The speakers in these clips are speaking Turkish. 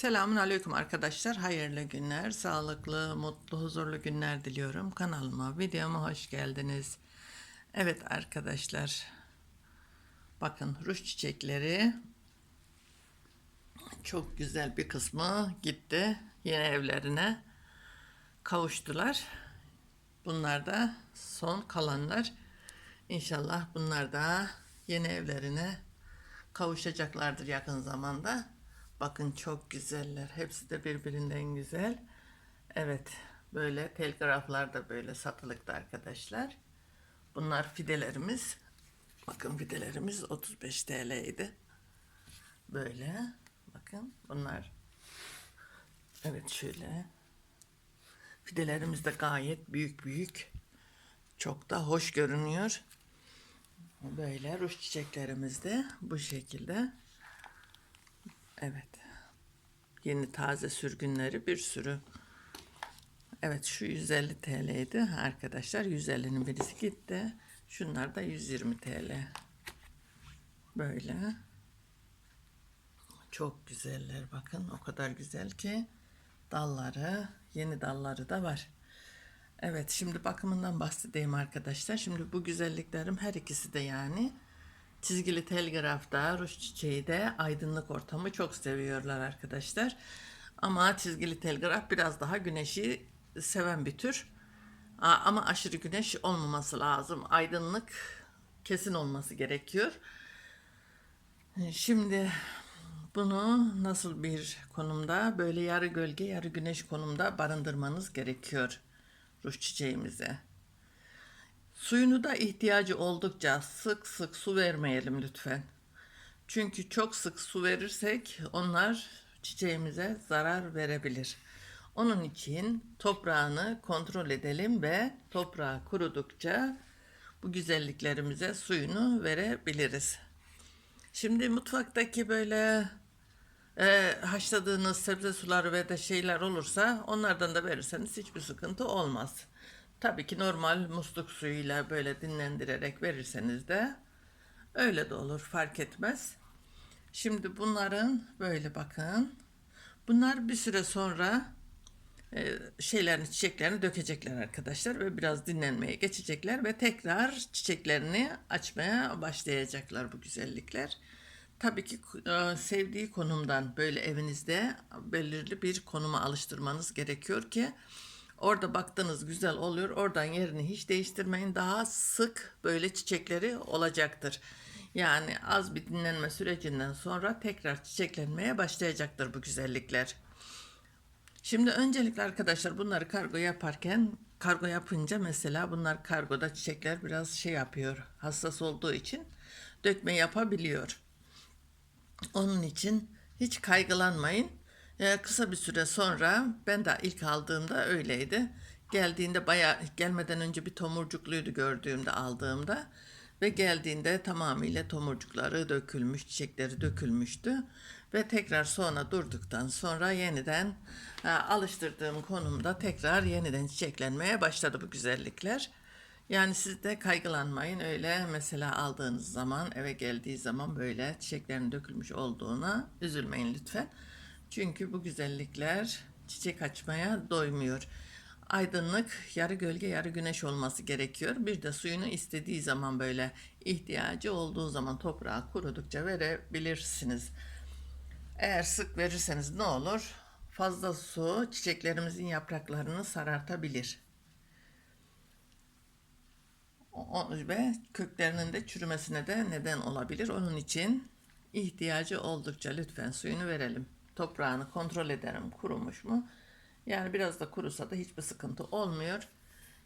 Selamun Aleyküm arkadaşlar. Hayırlı günler, sağlıklı, mutlu, huzurlu günler diliyorum. Kanalıma, videoma hoş geldiniz. Evet arkadaşlar. Bakın ruj çiçekleri çok güzel bir kısmı gitti. Yeni evlerine kavuştular. Bunlar da son kalanlar. İnşallah bunlar da yeni evlerine kavuşacaklardır yakın zamanda. Bakın çok güzeller. Hepsi de birbirinden güzel. Evet. Böyle telgraflar da böyle satılıkta arkadaşlar. Bunlar fidelerimiz. Bakın fidelerimiz 35 TL idi. Böyle. Bakın bunlar. Evet şöyle. Fidelerimiz de gayet büyük büyük. Çok da hoş görünüyor. Böyle ruj çiçeklerimiz de bu şekilde. Evet. Yeni taze sürgünleri bir sürü. Evet şu 150 TL'ydi arkadaşlar. 150'nin birisi gitti. Şunlar da 120 TL. Böyle. Çok güzeller bakın. O kadar güzel ki dalları, yeni dalları da var. Evet şimdi bakımından bahsedeyim arkadaşlar. Şimdi bu güzelliklerim her ikisi de yani çizgili telgrafta, ruj çiçeği de aydınlık ortamı çok seviyorlar arkadaşlar. Ama çizgili telgraf biraz daha güneşi seven bir tür. Ama aşırı güneş olmaması lazım. Aydınlık kesin olması gerekiyor. Şimdi bunu nasıl bir konumda böyle yarı gölge yarı güneş konumda barındırmanız gerekiyor ruj çiçeğimize. Suyunu da ihtiyacı oldukça sık sık su vermeyelim lütfen. Çünkü çok sık su verirsek onlar çiçeğimize zarar verebilir. Onun için toprağını kontrol edelim ve toprağı kurudukça bu güzelliklerimize suyunu verebiliriz. Şimdi mutfaktaki böyle e, haşladığınız sebze suları ve de şeyler olursa onlardan da verirseniz hiçbir sıkıntı olmaz. Tabii ki normal musluk suyuyla böyle dinlendirerek verirseniz de öyle de olur fark etmez. Şimdi bunların böyle bakın. Bunlar bir süre sonra e, şeylerini çiçeklerini dökecekler arkadaşlar ve biraz dinlenmeye geçecekler ve tekrar çiçeklerini açmaya başlayacaklar bu güzellikler. Tabii ki e, sevdiği konumdan böyle evinizde belirli bir konuma alıştırmanız gerekiyor ki orada baktınız güzel oluyor. Oradan yerini hiç değiştirmeyin. Daha sık böyle çiçekleri olacaktır. Yani az bir dinlenme sürecinden sonra tekrar çiçeklenmeye başlayacaktır bu güzellikler. Şimdi öncelikle arkadaşlar bunları kargo yaparken kargo yapınca mesela bunlar kargoda çiçekler biraz şey yapıyor. Hassas olduğu için dökme yapabiliyor. Onun için hiç kaygılanmayın. Ee, kısa bir süre sonra ben de ilk aldığımda öyleydi. Geldiğinde bayağı gelmeden önce bir tomurcukluydu gördüğümde aldığımda ve geldiğinde tamamıyla tomurcukları dökülmüş, çiçekleri dökülmüştü ve tekrar sonra durduktan sonra yeniden e, alıştırdığım konumda tekrar yeniden çiçeklenmeye başladı bu güzellikler. Yani siz de kaygılanmayın öyle mesela aldığınız zaman eve geldiği zaman böyle çiçeklerin dökülmüş olduğuna üzülmeyin lütfen. Çünkü bu güzellikler çiçek açmaya doymuyor. Aydınlık yarı gölge yarı güneş olması gerekiyor. Bir de suyunu istediği zaman böyle ihtiyacı olduğu zaman toprağa kurudukça verebilirsiniz. Eğer sık verirseniz ne olur? Fazla su çiçeklerimizin yapraklarını sarartabilir. Ve köklerinin de çürümesine de neden olabilir. Onun için ihtiyacı oldukça lütfen suyunu verelim. Toprağını kontrol ederim kurumuş mu? Yani biraz da kurusa da hiçbir sıkıntı olmuyor.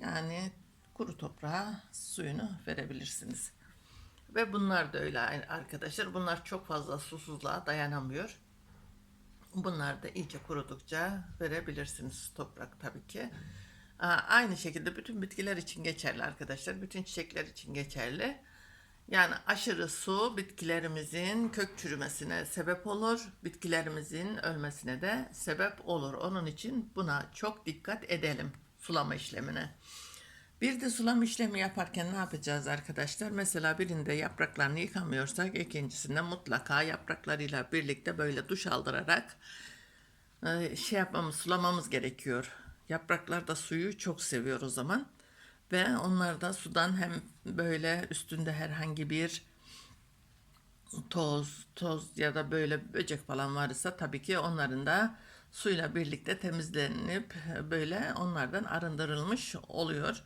Yani kuru toprağa suyunu verebilirsiniz. Ve bunlar da öyle arkadaşlar. Bunlar çok fazla susuzluğa dayanamıyor. Bunlar da iyice kurudukça verebilirsiniz toprak tabii ki. Aynı şekilde bütün bitkiler için geçerli arkadaşlar. Bütün çiçekler için geçerli. Yani aşırı su bitkilerimizin kök çürümesine sebep olur. Bitkilerimizin ölmesine de sebep olur. Onun için buna çok dikkat edelim sulama işlemine. Bir de sulama işlemi yaparken ne yapacağız arkadaşlar? Mesela birinde yapraklarını yıkamıyorsak ikincisinde mutlaka yapraklarıyla birlikte böyle duş aldırarak e, şey yapmamız, sulamamız gerekiyor. Yapraklar da suyu çok seviyor o zaman. Ve onlar da sudan hem böyle üstünde herhangi bir toz, toz ya da böyle böcek falan varsa tabii ki onların da suyla birlikte temizlenip böyle onlardan arındırılmış oluyor.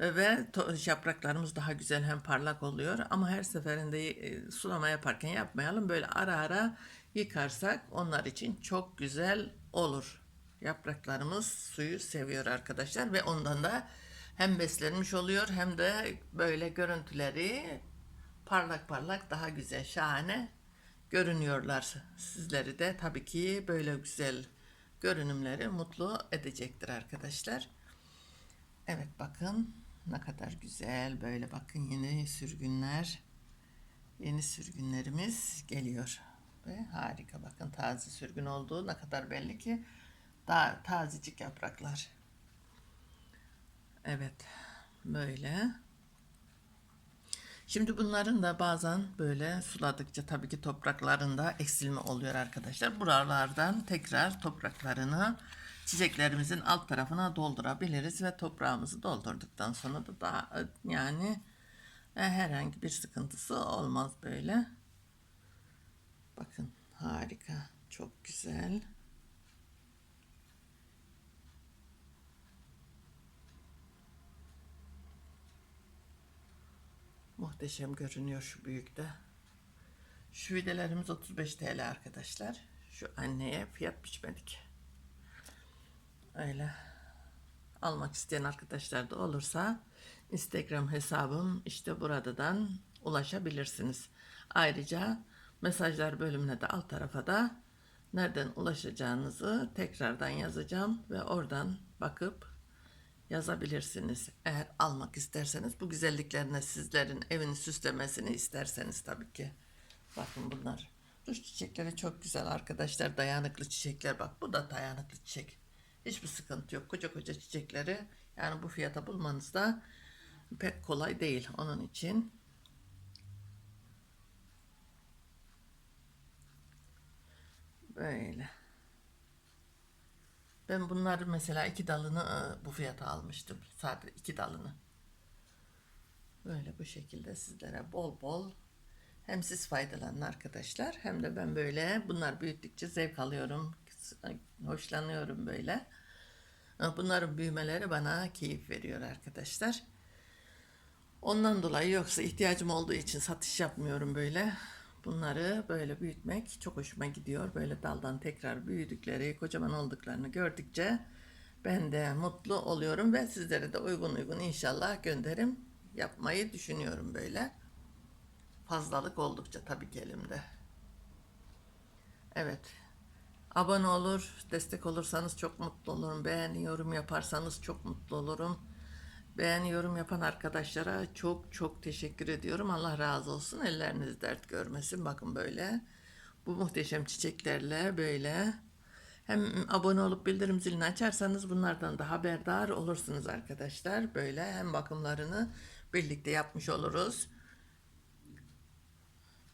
Ve to- yapraklarımız daha güzel hem parlak oluyor. Ama her seferinde e, sulama yaparken yapmayalım. Böyle ara ara yıkarsak onlar için çok güzel olur. Yapraklarımız suyu seviyor arkadaşlar ve ondan da hem beslenmiş oluyor hem de böyle görüntüleri parlak parlak daha güzel, şahane görünüyorlar. Sizleri de tabii ki böyle güzel görünümleri mutlu edecektir arkadaşlar. Evet bakın ne kadar güzel böyle bakın yeni sürgünler yeni sürgünlerimiz geliyor ve harika bakın taze sürgün olduğu ne kadar belli ki daha tazecik yapraklar. Evet böyle. Şimdi bunların da bazen böyle suladıkça tabii ki topraklarında eksilme oluyor arkadaşlar. Buralardan tekrar topraklarını çiçeklerimizin alt tarafına doldurabiliriz ve toprağımızı doldurduktan sonra da daha yani e, herhangi bir sıkıntısı olmaz böyle. Bakın harika, çok güzel. Muhteşem görünüyor şu büyükte. Şu videolarımız 35 TL arkadaşlar. Şu anneye fiyat biçmedik. Öyle. Almak isteyen arkadaşlar da olursa Instagram hesabım işte buradan ulaşabilirsiniz. Ayrıca mesajlar bölümüne de alt tarafa da nereden ulaşacağınızı tekrardan yazacağım ve oradan bakıp yazabilirsiniz. Eğer almak isterseniz bu güzelliklerine sizlerin evini süslemesini isterseniz tabii ki. Bakın bunlar. Ruj çiçekleri çok güzel arkadaşlar. Dayanıklı çiçekler. Bak bu da dayanıklı çiçek. Hiçbir sıkıntı yok. Koca koca çiçekleri yani bu fiyata bulmanız da pek kolay değil. Onun için böyle. Ben bunları mesela iki dalını e, bu fiyata almıştım. Sadece iki dalını. Böyle bu şekilde sizlere bol bol hem siz faydalanın arkadaşlar hem de ben böyle bunlar büyüttükçe zevk alıyorum. Hoşlanıyorum böyle. E, Bunların büyümeleri bana keyif veriyor arkadaşlar. Ondan dolayı yoksa ihtiyacım olduğu için satış yapmıyorum böyle. Bunları böyle büyütmek çok hoşuma gidiyor. Böyle daldan tekrar büyüdükleri, kocaman olduklarını gördükçe ben de mutlu oluyorum ve sizlere de uygun uygun inşallah gönderim yapmayı düşünüyorum böyle. Fazlalık oldukça tabii ki elimde. Evet. Abone olur, destek olursanız çok mutlu olurum. Beğeni, yorum yaparsanız çok mutlu olurum. Beğeni, yorum yapan arkadaşlara çok çok teşekkür ediyorum. Allah razı olsun. Elleriniz dert görmesin. Bakın böyle. Bu muhteşem çiçeklerle böyle. Hem abone olup bildirim zilini açarsanız bunlardan da haberdar olursunuz arkadaşlar. Böyle hem bakımlarını birlikte yapmış oluruz.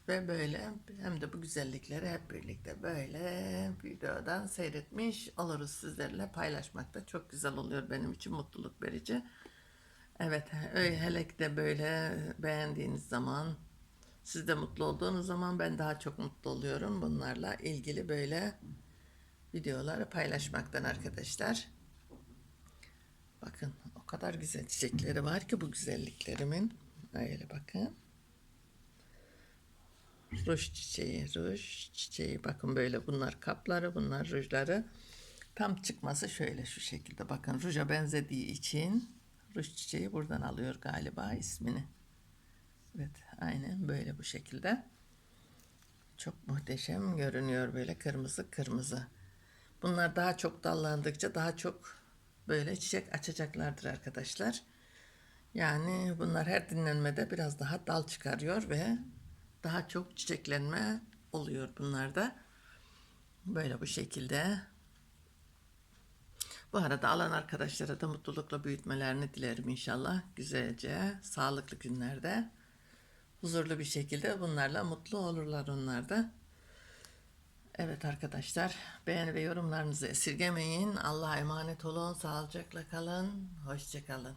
Ve böyle hem de bu güzellikleri hep birlikte böyle videodan seyretmiş oluruz sizlerle paylaşmak da çok güzel oluyor benim için mutluluk verici. Evet öyle hele ki de böyle beğendiğiniz zaman siz de mutlu olduğunuz zaman ben daha çok mutlu oluyorum bunlarla ilgili böyle videoları paylaşmaktan arkadaşlar. Bakın o kadar güzel çiçekleri var ki bu güzelliklerimin. Öyle bakın. Ruj çiçeği, ruj çiçeği. Bakın böyle bunlar kapları, bunlar rujları. Tam çıkması şöyle şu şekilde. Bakın ruja benzediği için ruj çiçeği buradan alıyor galiba ismini. Evet, aynen böyle bu şekilde. Çok muhteşem görünüyor böyle kırmızı kırmızı. Bunlar daha çok dallandıkça daha çok böyle çiçek açacaklardır arkadaşlar. Yani bunlar her dinlenmede biraz daha dal çıkarıyor ve daha çok çiçeklenme oluyor bunlarda. Böyle bu şekilde. Bu arada alan arkadaşlara da mutlulukla büyütmelerini dilerim inşallah. Güzelce, sağlıklı günlerde, huzurlu bir şekilde bunlarla mutlu olurlar onlar da. Evet arkadaşlar, beğeni ve yorumlarınızı esirgemeyin. Allah'a emanet olun, sağlıcakla kalın, hoşça kalın.